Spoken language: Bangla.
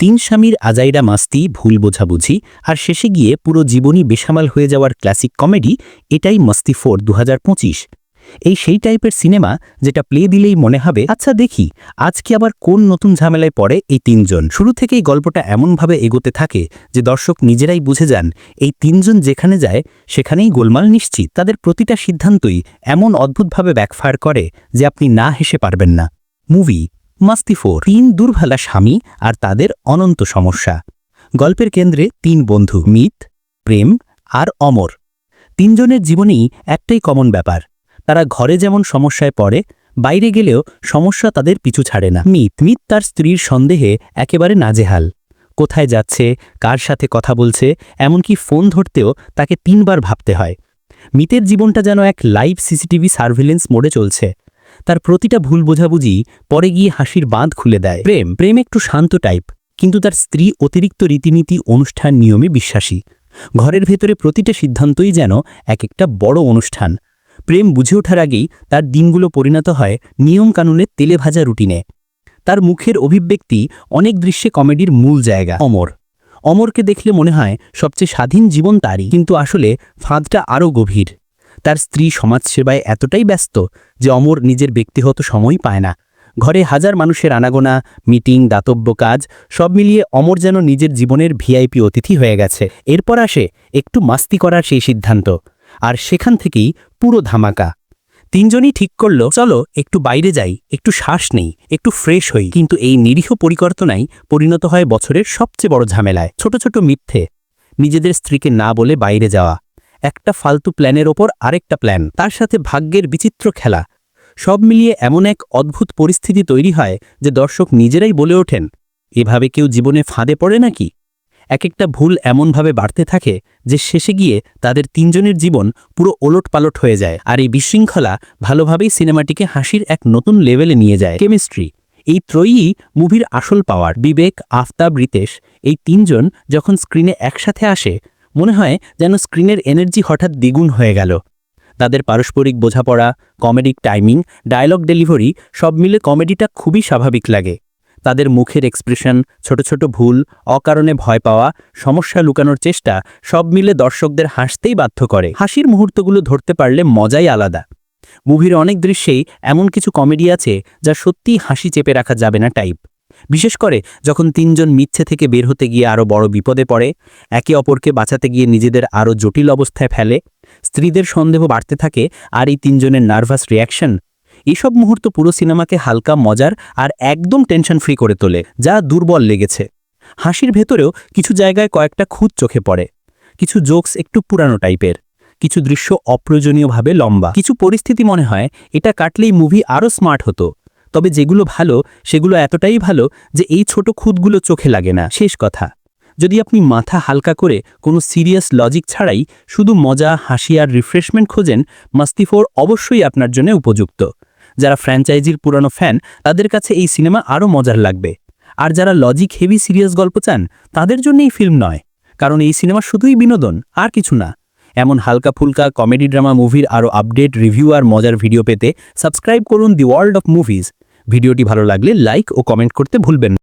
তিন স্বামীর আজাইরা মাস্তি, ভুল বোঝাবুঝি, আর শেষে গিয়ে পুরো জীবনী বেসামাল হয়ে যাওয়ার ক্লাসিক কমেডি, এটাই মস্তি ফোর দু হাজার পঁচিশ। এই সেই টাইপের সিনেমা যেটা প্লে দিলেই মনে হবে আচ্ছা দেখি, আজকে আবার কোন নতুন ঝামেলায় পড়ে এই তিনজন? শুরু থেকেই গল্পটা এমনভাবে এগোতে থাকে যে দর্শক নিজেরাই বুঝে যান, এই তিনজন যেখানে যায়, সেখানেই গোলমাল নিশ্চিত। তাদের প্রতিটা সিদ্ধান্তই এমন অদ্ভুতভাবে ব্যাকফায়ার করে যে আপনি না হেসে পারবেন না। মুভি মাস্তি ফোর। তিন দুর্ভালা স্বামী আর তাদের অনন্ত সমস্যা। গল্পের কেন্দ্রে তিন বন্ধু, মিত, প্রেম আর অমর। তিনজনের জীবনেই একটাই কমন ব্যাপার। তারা ঘরে যেমন সমস্যায় পড়ে, বাইরে গেলেও সমস্যা তাদের পিছু ছাড়ে না। মিত মিত তার স্ত্রীর সন্দেহে একেবারে নাজেহাল। কোথায় যাচ্ছে, কার সাথে কথা বলছে, এমনকি ফোন ধরতেও তাকে তিনবার ভাবতে হয়। মিতের জীবনটা যেন এক লাইভ সিসিটিভি সার্ভিলেন্স মোডে চলছে। তার প্রতিটা ভুল বোঝাবুঝি পরে গিয়ে হাসির বাঁধ খুলে দেয়। প্রেম প্রেম একটু শান্ত টাইপ, কিন্তু তার স্ত্রী অতিরিক্ত রীতিনীতি, অনুষ্ঠান নিয়মে বিশ্বাসী। ঘরের ভেতরে প্রতিটা সিদ্ধান্তই যেন এক একটা বড় অনুষ্ঠান। প্রেম বুঝে ওঠার আগেই তার দিনগুলো পরিণত হয় নিয়মকানুনের তেলে ভাজা রুটিনে। তার মুখের অভিব্যক্তি অনেক দৃশ্যে কমেডির মূল জায়গা। অমর। অমরকে দেখলে মনে হয় সবচেয়ে স্বাধীন জীবন তারই, কিন্তু আসলে ফাঁদটা আরও গভীর। তার স্ত্রী সমাজসেবায় এতটাই ব্যস্ত যে অমর নিজের ব্যক্তিগত সময় পায় না। ঘরে হাজার মানুষের আনাগোনা, মিটিং, দাতব্য কাজ, সব মিলিয়ে অমর যেন নিজের জীবনের ভিআইপি অতিথি হয়ে গেছে। এরপর আসে একটু মাস্তি করার সেই সিদ্ধান্ত। আর সেখান থেকেই পুরো ধামাকা। তিনজনই ঠিক করল, চলো, একটু বাইরে যাই, একটু শ্বাস নেই, একটু ফ্রেশ হই। কিন্তু এই নিরীহ পরিকল্পনাই পরিণত হয় বছরের সবচেয়ে বড় ঝামেলায়। ছোট ছোট মিথ্যে, নিজেদের স্ত্রীকে না বলে বাইরে যাওয়া। একটা ফালতু প্ল্যানের ওপর আরেকটা প্ল্যান। তার সাথে ভাগ্যের বিচিত্র খেলা। সব মিলিয়ে এমন এক অদ্ভুত পরিস্থিতি তৈরি হয় যে দর্শক নিজেরাই বলে ওঠেন, এভাবে কেউ জীবনে ফাঁদে পড়ে নাকি? এক একটা ভুল এমনভাবে বাড়তে থাকে যে শেষে গিয়ে তাদের তিনজনের জীবন পুরো ওলট পালট হয়ে যায় আর এই বিশৃঙ্খলা ভালোভাবেই সিনেমাটিকে হাসির এক নতুন লেভেলে নিয়ে যায়। কেমিস্ট্রি। এই ত্রয়ী মুভির আসল পাওয়ার। বিবেক, আফতাব, রিতেশ এই তিনজন যখন স্ক্রিনে একসাথে আসে মনে হয় যেন স্ক্রিনের এনার্জি হঠাৎ দ্বিগুণ হয়ে গেল। তাদের পারস্পরিক বোঝাপড়া, কমেডিক টাইমিং, ডায়লগ ডেলিভারি সব মিলে কমেডিটা খুবই স্বাভাবিক লাগে। তাদের মুখের এক্সপ্রেশন, ছোট ছোট ভুল, অকারণে ভয় পাওয়া, সমস্যা লুকানোর চেষ্টা সব মিলে দর্শকদের হাসতেই বাধ্য করে। হাসির মুহূর্তগুলো ধরতে পারলে মজাই আলাদা। মুভির অনেক দৃশ্যেই এমন কিছু কমেডি আছে যা সত্যিই হাসি চেপে রাখা যাবে না টাইপ বিশেষ করে যখন তিনজন মিথ্যে থেকে বের হতে গিয়ে আরও বড় বিপদে পড়ে, একে অপরকে বাঁচাতে গিয়ে নিজেদের আরও জটিল অবস্থায় ফেলে, স্ত্রীদের সন্দেহ বাড়তে থাকে আর এই তিনজনের নার্ভাস রিয়াকশন এসব মুহূর্ত পুরো সিনেমাকে হালকা মজার আর একদম টেনশন ফ্রি করে তোলে, যা দুর্বল লেগেছে। হাসির ভেতরেও কিছু জায়গায় কয়েকটা খুঁত চোখে পড়ে, কিছু জোকস একটু পুরানো টাইপের কিছু দৃশ্য অপ্রয়োজনীয়ভাবে লম্বা। কিছু পরিস্থিতি মনে হয়, এটা কাটলেই মুভি আরও স্মার্ট হতো। তবে যেগুলো ভালো, সেগুলো এতটাই ভালো যে এই ছোট খুঁতগুলো চোখে লাগে না। শেষ কথা। যদি আপনি মাথা হালকা করে কোনো সিরিয়াস লজিক ছাড়াই শুধু মজা, হাসি আর রিফ্রেশমেন্ট খোঁজেন মাস্তিফোর অবশ্যই আপনার জন্য উপযুক্ত। যারা ফ্র্যাঞ্চাইজির পুরানো ফ্যান, তাদের কাছে এই সিনেমা আরও মজার লাগবে। আর যারা লজিক হেভি সিরিয়াস গল্প চান, তাদের জন্য এই ফিল্ম নয়। কারণ এই সিনেমা শুধুই বিনোদন, আর কিছু না। এমন হালকা ফুলকা কমেডি ড্রামা মুভির আরও আপডেট রিভিউ আর মজার ভিডিও পেতে সাবস্ক্রাইব করুন দি ওয়ার্ল্ড অফ মুভিজ ভিডিওটি ভালো লাগলে লাইক ও কমেন্ট করতে ভুলবেন না।